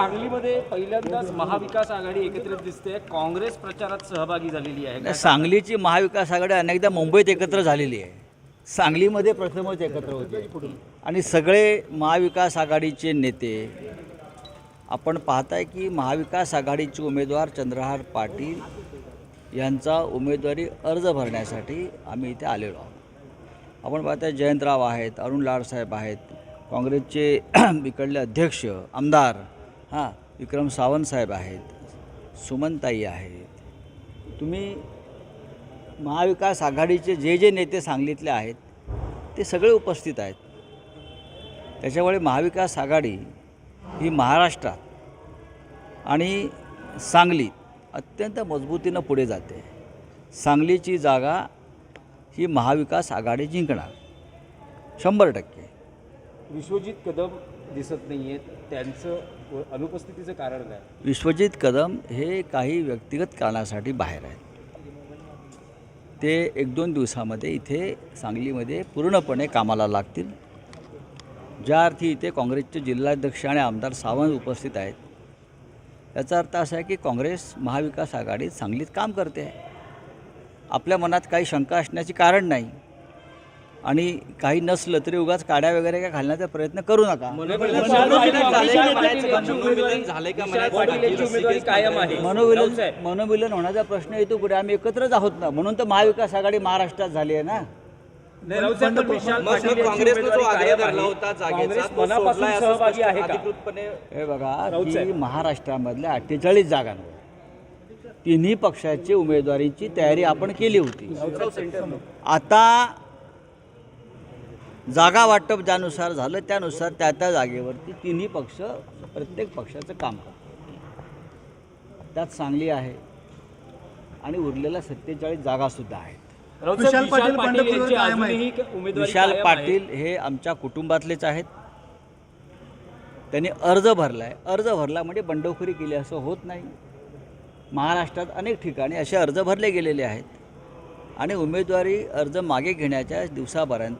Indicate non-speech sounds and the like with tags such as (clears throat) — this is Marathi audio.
सांगलीमध्ये पहिल्यांदाच महाविकास आघाडी एकत्रित दिसते. काँग्रेस प्रचारात सहभागी झालेली आहे. सांगलीची महाविकास आघाडी अनेकदा मुंबईत एकत्र झालेली आहे. सांगलीमध्ये प्रथमच एकत्र होते. आणि सगळे महाविकास आघाडीचे नेते आपण पाहताय की महाविकास आघाडीचे उमेदवार चंद्रहार पाटील यांचा उमेदवारी अर्ज भरण्यासाठी आम्ही इथे आलेलो आहोत. आपण पाहताय जयंतराव आहेत अरुण लाडसाहेब आहेत काँग्रेसचे (clears throat) इकडले अध्यक्ष आमदार हां विक्रम सावंत साहेब आहेत सुमनताई आहेत तुम्ही महाविकास आघाडीचे जे जे नेते सांगलीतले आहेत ते सगळे उपस्थित आहेत. त्याच्यामुळे महाविकास आघाडी ही महाराष्ट्रात आणि सांगली अत्यंत मजबूतीनं पुढे जाते. सांगलीची जागा ही महाविकास आघाडी जिंकणार. शंभर टक्के. विश्वजित कदम दिसत नाही आहेत त्यांचं अनुपस्थितीचं कारण काय? विश्वजित कदम हे काही व्यक्तिगत कारणासाठी बाहेर आहेत. ते एक दोन दिवसामध्ये इथे सांगलीमध्ये पूर्णपणे कामाला लागतील. ज्या अर्थी इथे काँग्रेसचे जिल्हाध्यक्ष आणि आमदार सावंत उपस्थित आहेत. याचा अर्थ असा आहे की काँग्रेस महाविकास आघाडीत सांगलीत काम करते आहे. आपल्या मनात काही शंका असण्याचे कारण नाही. आणि काही नसलं तरी उगाच काड्या वगैरे काय घालण्याचा प्रयत्न करू नका. मनोविलन मनोविलन होण्याचा प्रश्न येतो कुठे आम्ही एकत्रच आहोत ना. म्हणून तर महाविकास आघाडी महाराष्ट्रात झाली आहे ना. हे बघा की. महाराष्ट्रामधल्या अठ्ठेचाळीस जागांवर तिन्ही पक्षाची उमेदवारीची तयारी आपण केली होती. आता जागा वाटप ज्यानुसार झालं त्यानुसार त्या त्या जागेवरती तिन्ही पक्ष प्रत्येक पक्षाचं काम करतात. त्यात सांगली आहे आणि उरलेल्या सत्तेचाळीस जागासुद्धा आहेत. विशाल पाटील यांची अजूनही उमेदवारी विशाल कायम आहे. पाटील हे आमच्या कुटुंबातलेच आहेत. त्यांनी अर्ज भरला आहे अर्ज भरला म्हणजे बंडखोरी केली असं होत नाही. महाराष्ट्रात अनेक ठिकाणी असे अर्ज भरले गेलेले आहेत. आणि उमेदवारी अर्ज मागे घेण्याच्या दिवसापर्यंत